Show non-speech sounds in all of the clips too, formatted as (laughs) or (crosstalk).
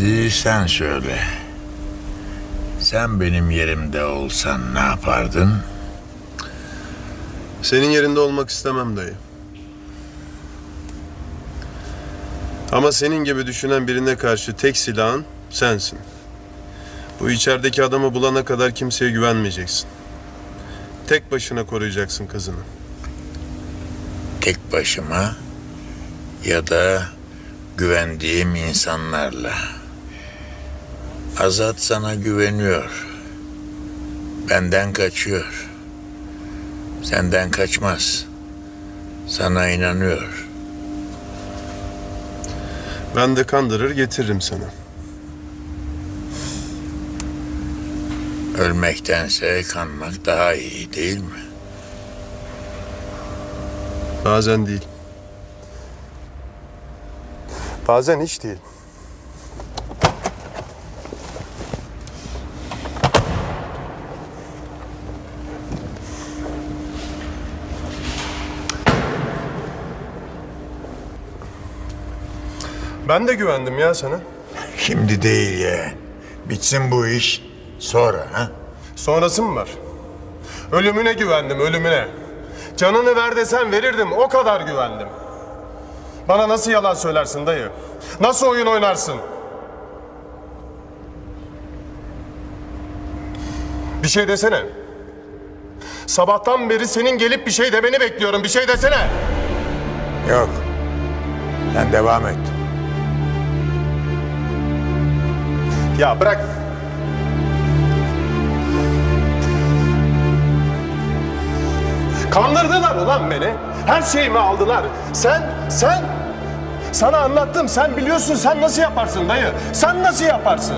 Şimdi sen söyle. Sen benim yerimde olsan ne yapardın? Senin yerinde olmak istemem dayı. Ama senin gibi düşünen birine karşı tek silahın sensin. Bu içerideki adamı bulana kadar kimseye güvenmeyeceksin. Tek başına koruyacaksın kızını. Tek başıma ya da güvendiğim insanlarla. Azat sana güveniyor. Benden kaçıyor. Senden kaçmaz. Sana inanıyor. Ben de kandırır getiririm sana. Ölmektense kanmak daha iyi değil mi? Bazen değil. Bazen hiç değil. Ben de güvendim ya sana. Şimdi değil yeğen. Bitsin bu iş. Sonra ha? Sonrası mı var? Ölümüne güvendim, ölümüne. Canını ver desen verirdim, o kadar güvendim. Bana nasıl yalan söylersin dayı? Nasıl oyun oynarsın? Bir şey desene. Sabahtan beri senin gelip bir şey demeni bekliyorum. Bir şey desene. Yok. Sen devam et. Ya bırak. Kandırdılar ulan beni. Her şeyimi aldılar. Sen, sen... Sana anlattım. Sen biliyorsun sen nasıl yaparsın dayı. Sen nasıl yaparsın?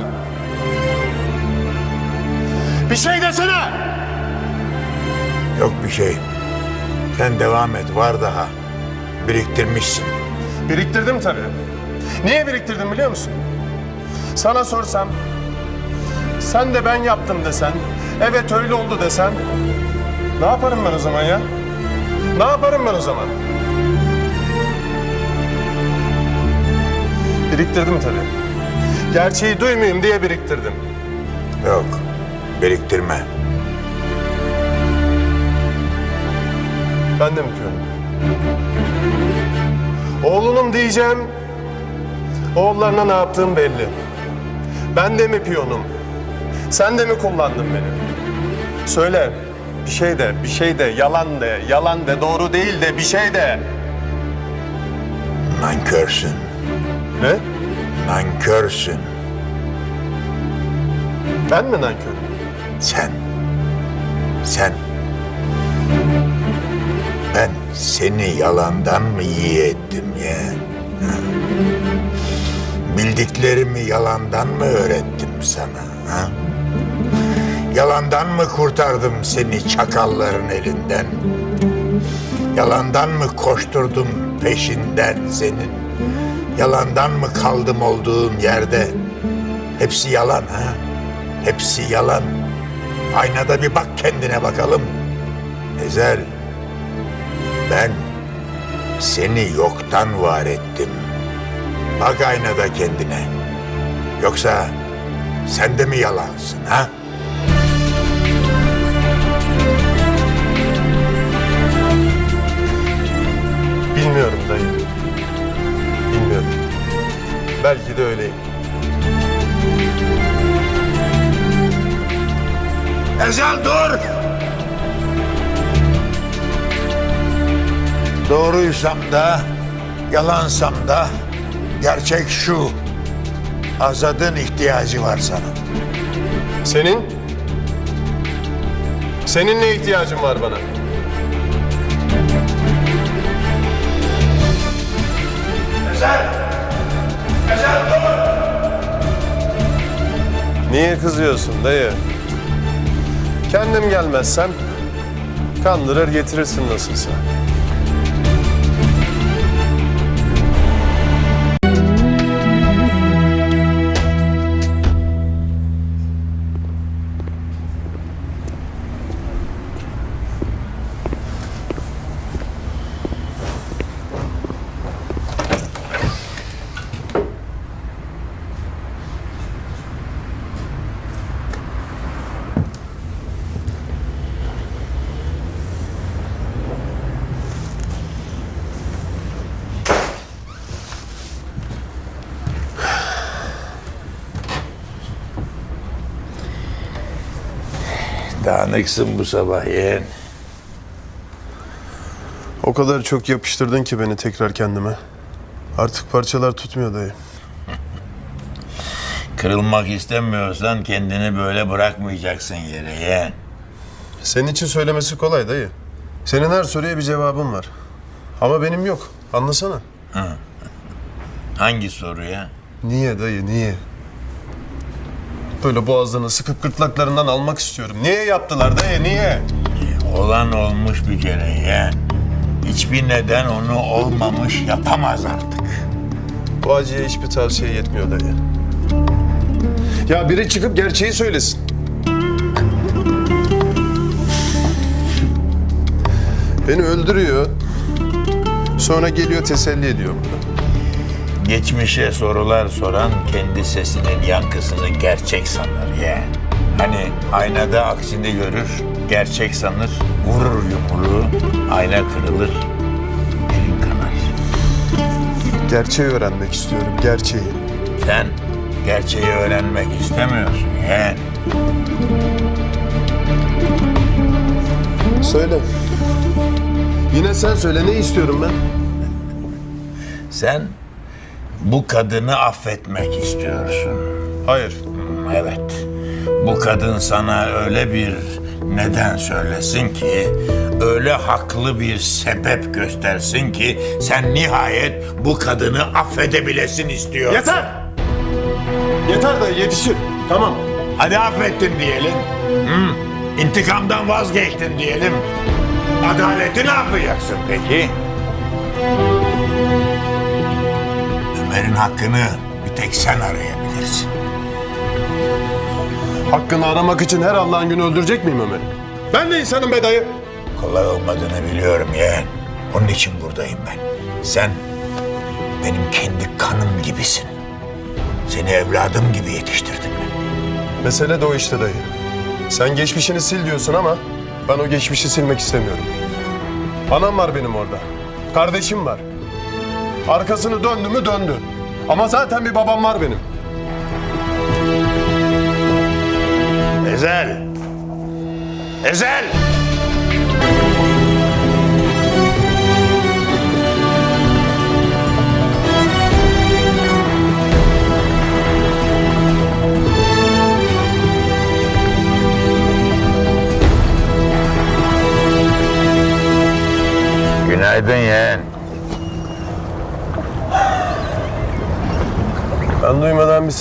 Bir şey desene. Yok bir şey. Sen devam et. Var daha. Biriktirmişsin. Biriktirdim tabii. Niye biriktirdim biliyor musun? Sana sorsam, sen de ben yaptım desen, evet öyle oldu desen, ne yaparım ben o zaman ya? Ne yaparım ben o zaman? Biriktirdim tabii. Gerçeği duymayayım diye biriktirdim. Yok. Biriktirme. Ben de mi piyonum? Oğlunum diyeceğim. Oğullarına ne yaptığım belli. Ben de mi piyonum? Sen de mi kullandın beni? Söyle. Bir şey de, bir şey de, yalan de, yalan de, doğru değil de, bir şey de. Nankörsün. Ne? Nankörsün. Ben mi nankörüm? Sen. Sen. Ben seni yalandan mı iyi ettim ya? Bildiklerimi yalandan mı öğrettim sana? Ha? Yalandan mı kurtardım seni çakalların elinden? Yalandan mı koşturdum peşinden senin? Yalandan mı kaldım olduğum yerde? Hepsi yalan ha? Hepsi yalan. Aynada bir bak kendine bakalım. Ezel, ben seni yoktan var ettim. Bak aynada kendine. Yoksa sen de mi yalansın ha? Bilmiyorum dayı. Bilmiyorum. Belki de öyleyim. Ezel dur! Doğruysam da, yalansam da gerçek şu. Azad'ın ihtiyacı var sana. Senin? Senin ne ihtiyacın var bana? Niye kızıyorsun dayı? Kendim gelmezsem kandırır getirirsin nasılsa. Dağınıksın bu sabah yeğen. O kadar çok yapıştırdın ki beni tekrar kendime. Artık parçalar tutmuyor dayı. (laughs) Kırılmak istemiyorsan kendini böyle bırakmayacaksın yere yeğen. Senin için söylemesi kolay dayı. Senin her soruya bir cevabın var. Ama benim yok. Anlasana. Hangi soruya? Niye dayı niye? Böyle boğazlarını sıkıp gırtlaklarından almak istiyorum. Niye yaptılar dayı niye? Olan olmuş bir kere yeğen. Hiçbir neden onu olmamış yapamaz artık. Bu acıya hiçbir tavsiye yetmiyor dayı. Ya biri çıkıp gerçeği söylesin. Beni öldürüyor. Sonra geliyor teselli ediyor burada. Geçmişe sorular soran kendi sesinin yankısını gerçek sanır yeğen. Hani aynada aksini görür, gerçek sanır, vurur yumruğu, ayna kırılır, elin kanar. Gerçeği öğrenmek istiyorum, gerçeği. Sen gerçeği öğrenmek istemiyorsun yeğen. Söyle. Yine sen söyle, ne istiyorum ben? Sen bu kadını affetmek istiyorsun. Hayır. Evet. Bu kadın sana öyle bir neden söylesin ki, öyle haklı bir sebep göstersin ki sen nihayet bu kadını affedebilesin istiyor. Yeter! Yeter dayı, yetişir. Tamam. Hadi affettin diyelim. Hı? İntikamdan vazgeçtin diyelim. Adaleti ne yapacaksın peki? Ömer'in hakkını bir tek sen arayabilirsin. Hakkını aramak için her Allah'ın günü öldürecek miyim Ömer'i? Ben de insanım be dayı. Kolay olmadığını biliyorum yeğen. Onun için buradayım ben. Sen benim kendi kanım gibisin. Seni evladım gibi yetiştirdim ben. Mesele de o işte dayı. Sen geçmişini sil diyorsun ama ben o geçmişi silmek istemiyorum. Anam var benim orada. Kardeşim var. Arkasını döndü mü döndü. Ama zaten bir babam var benim. Ezel! Ezel!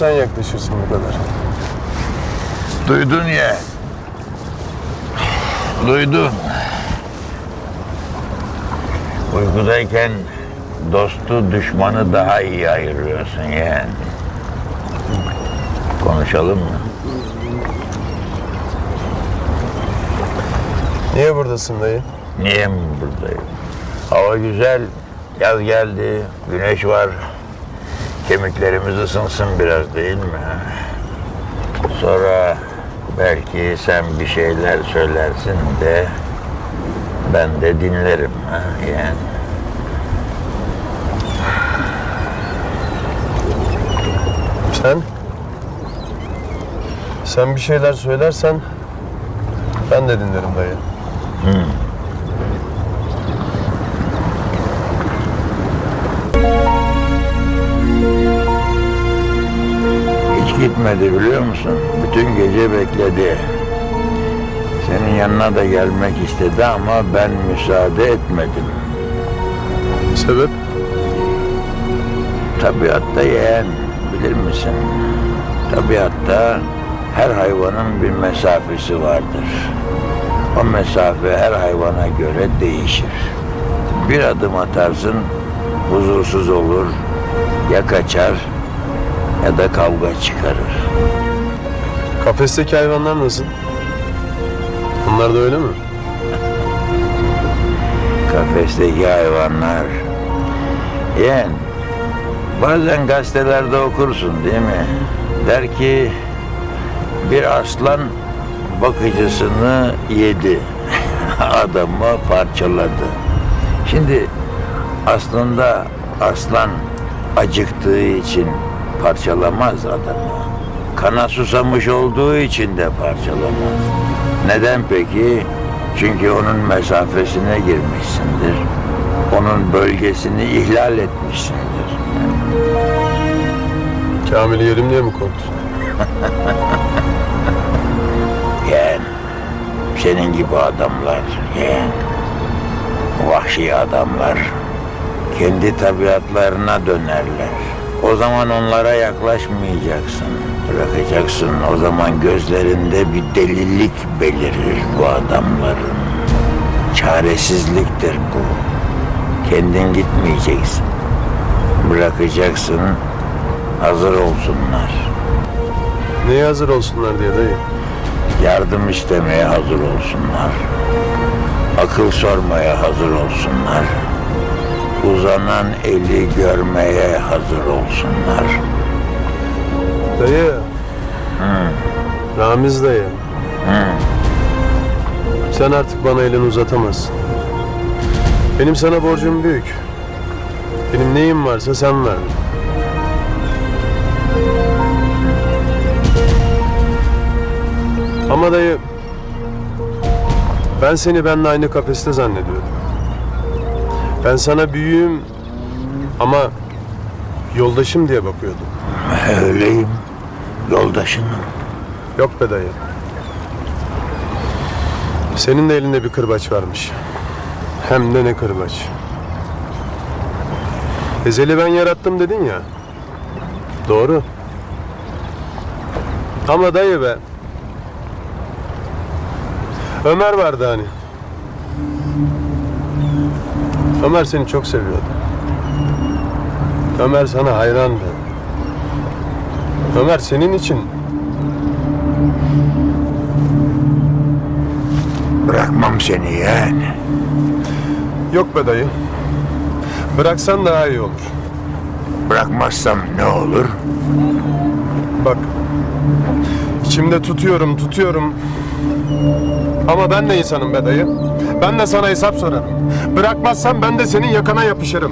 Sen yaklaşırsın bu kadar. Duydun ya. Duydun. Uykudayken dostu düşmanı daha iyi ayırıyorsun yeğen. Konuşalım mı? Niye buradasın dayı? Niye mi buradayım? Hava güzel, yaz geldi, güneş var. Kemiklerimiz ısınsın biraz değil mi? Sonra belki sen bir şeyler söylersin de ben de dinlerim ha yani. Sen? Sen bir şeyler söylersen ben de dinlerim dayı. Hiç gitmedi biliyor musun? Bütün gece bekledi. Senin yanına da gelmek istedi ama ben müsaade etmedim. Sebep? Tabiatta yeğen bilir misin? Tabiatta her hayvanın bir mesafesi vardır. O mesafe her hayvana göre değişir. Bir adım atarsın huzursuz olur, ya kaçar ya da kavga çıkarır. Kafesteki hayvanlar nasıl? Onlar da öyle mi? Kafesteki hayvanlar. Yeğen, bazen gazetelerde okursun değil mi? Der ki bir aslan bakıcısını yedi. (laughs) Adamı parçaladı. Şimdi aslında aslan acıktığı için parçalamaz adamı. Kana susamış olduğu için de parçalamaz. Neden peki? Çünkü onun mesafesine girmişsindir. Onun bölgesini ihlal etmişsindir. Kamil'i yerim diye mi korktun? (laughs) Yeğen, senin gibi adamlar, yeğen, vahşi adamlar kendi tabiatlarına dönerler. O zaman onlara yaklaşmayacaksın, bırakacaksın. O zaman gözlerinde bir delilik belirir bu adamların. Çaresizliktir bu. Kendin gitmeyeceksin. Bırakacaksın, hazır olsunlar. Neye hazır olsunlar diye dayı. yardım istemeye hazır olsunlar. Akıl sormaya hazır olsunlar. Uzanan eli görmeye hazır olsunlar. Dayı. Ramiz dayı. Sen artık bana elini uzatamazsın. Benim sana borcum büyük. Benim neyim varsa sen ver. Ama dayı ben seni benimle aynı kafeste zannediyordum. Ben sana büyüğüm ama yoldaşım diye bakıyordum. Öyleyim. Yoldaşınım. Yok be dayı. Senin de elinde bir kırbaç varmış. Hem de ne kırbaç. Ezeli ben yarattım dedin ya. Doğru. Ama dayı be. Ömer vardı hani. Ömer seni çok seviyordu. Ömer sana hayrandı. Ömer senin için Bırakmam seni yeğen. Yok be dayı. Bıraksan daha iyi olur. Bırakmazsam ne olur? Bak. içimde tutuyorum, tutuyorum. Ama ben de insanım be dayı. Ben de sana hesap sorarım. Bırakmazsan ben de senin yakana yapışırım.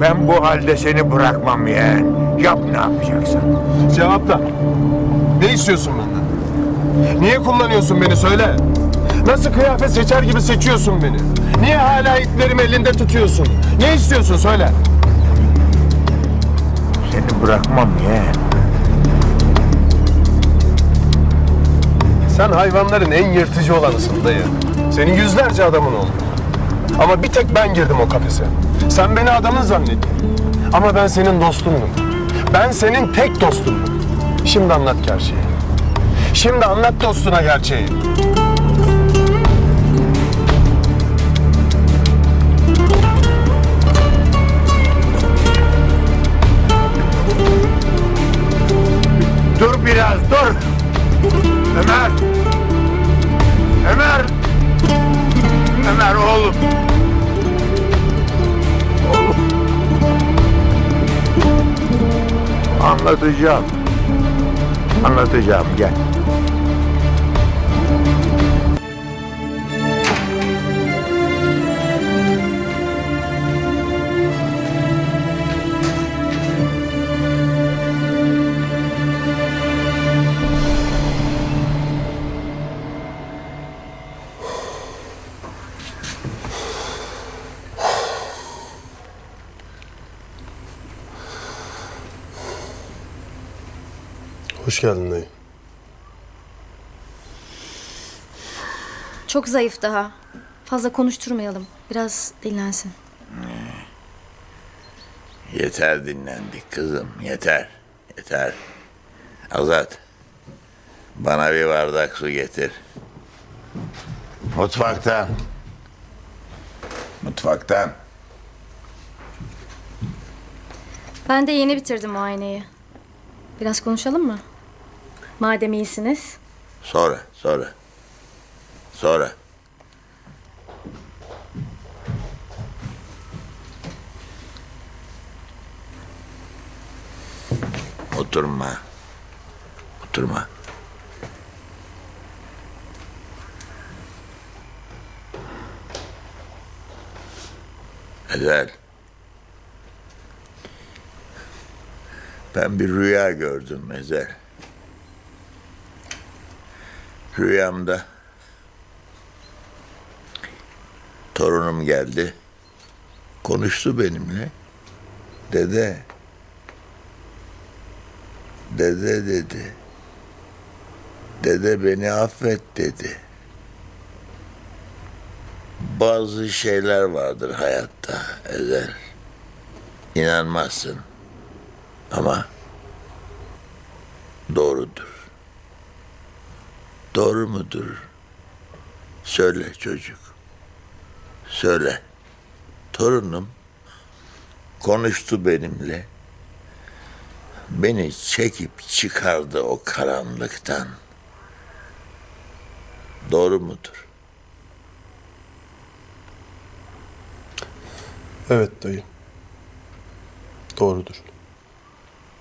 Ben bu halde seni bırakmam yeğen. Yap ne yapacaksan. Cevapla. Ne istiyorsun benden? Niye kullanıyorsun beni söyle. Nasıl kıyafet seçer gibi seçiyorsun beni? Niye hala iplerimi elinde tutuyorsun? Ne istiyorsun söyle. Seni bırakmam yeğen. Sen hayvanların en yırtıcı olanısın dayı. Senin yüzlerce adamın oldu. Ama bir tek ben girdim o kafese. Sen beni adamın zannettin. Ama ben senin dostundum. Ben senin tek dostundum. Şimdi anlat gerçeği. Şimdi anlat dostuna gerçeği. Dur biraz dur. Ömer. Ömer. Ömer oğlum. Oğlum. Anlatacağım. Anlatacağım gel. Geldin dayı. Çok zayıf daha. Fazla konuşturmayalım. Biraz dinlensin. Yeter dinlendik kızım yeter. Yeter. Azat. Bana bir bardak su getir. Mutfaktan. Mutfaktan. Ben de yeni bitirdim muayeneyi. Biraz konuşalım mı? Madem iyisiniz. Sonra, sonra. Sonra. Oturma. Oturma. Ezel. Ben bir rüya gördüm Ezel. Rüyamda torunum geldi. Konuştu benimle. Dede. Dede dedi. Dede beni affet dedi. Bazı şeyler vardır hayatta ezel. İnanmazsın ama doğrudur. Doğru mudur? Söyle çocuk. Söyle. Torunum konuştu benimle. Beni çekip çıkardı o karanlıktan. Doğru mudur? Evet dayı. Doğrudur.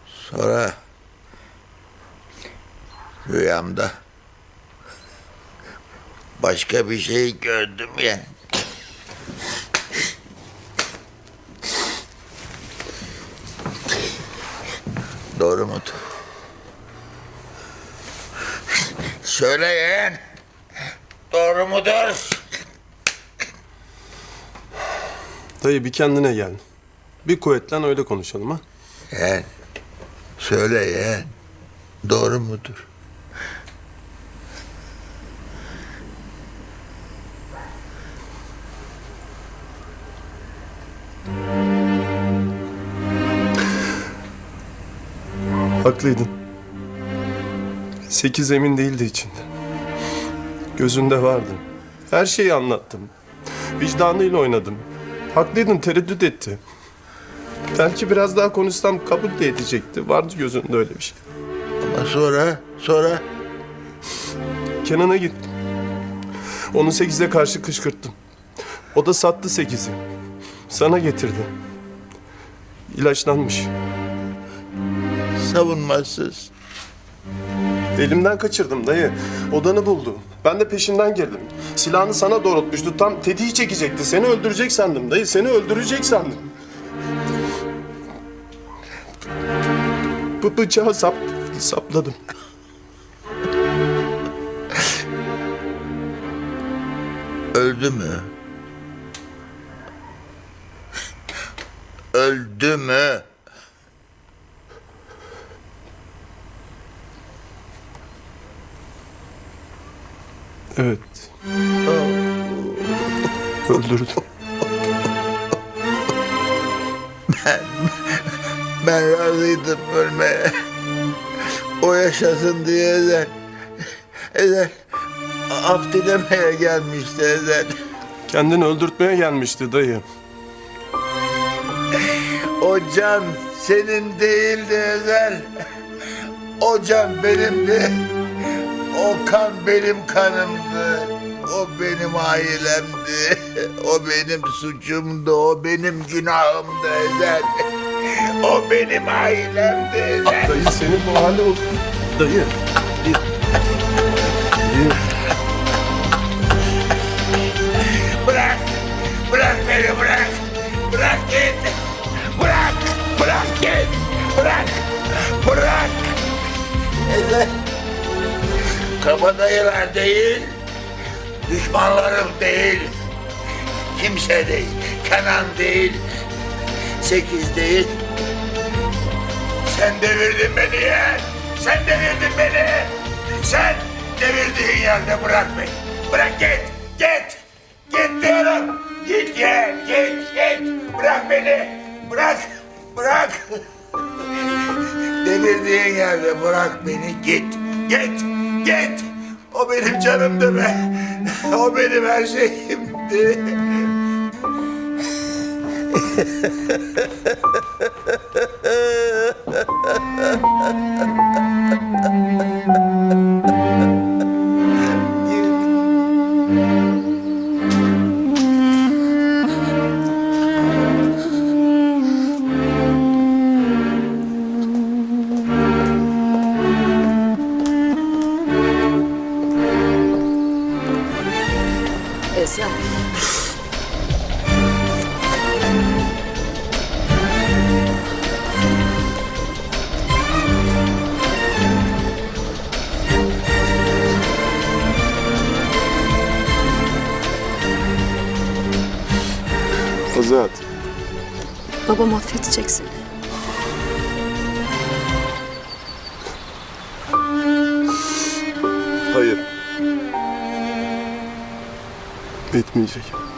Sonra rüyamda başka bir şey gördüm ya. Doğru mudur? Söyle yeğen. Doğru mudur? Dayı bir kendine gel. Bir kuvvetlen öyle konuşalım ha. Yeğen. Söyle yeğen. Doğru mudur? Haklıydın. Sekiz emin değildi içinde. Gözünde vardı. Her şeyi anlattım. Vicdanıyla oynadım. Haklıydın tereddüt etti. Belki biraz daha konuşsam kabul de edecekti. Vardı gözünde öyle bir şey. Ama sonra, sonra Kenan'a gittim. Onu sekize karşı kışkırttım. O da sattı sekizi. Sana getirdi. İlaçlanmış. Savunmasız. Elimden kaçırdım dayı. Odanı buldu. Ben de peşinden girdim. Silahını sana doğrultmuştu. Tam tetiği çekecekti. Seni öldürecek sandım dayı. Seni öldürecek sandım. Bu bıçağı sap, sapladım. Öldü mü? Öldü mü? Evet. Öldürdüm. Ben razıydım ölmeye. O yaşasın diye Ezel. Ezel af dilemeye gelmişti Ezel. Kendini öldürtmeye gelmişti dayı. O can senin değildi Ezel. O can benimdi. O kan benim kanımdı. O benim ailemdi. (laughs) O benim suçumdu. O benim günahımdı Ezel. (laughs) O benim ailemdi Ezel. Dayı senin bu hali olsun. Dayı. Dayı. Dayı. Bırak! Bırak beni bırak! Bırak git! Bırak! Bırak git! Bırak! Bırak! Ezel! Kabadayılar değil, düşmanlarım değil, kimse değil, Kenan değil, sekiz değil. Sen devirdin beni ya! Sen devirdin beni! Sen devirdiğin yerde bırak beni! Bırak git! Git! Git diyorum! Git ya! Git! Git! Bırak beni! Bırak! Bırak! (laughs) Devirdiğin yerde bırak beni git! Git! Git! O benim canımdı be! O benim her şeyimdi! (laughs) Etmeyecek.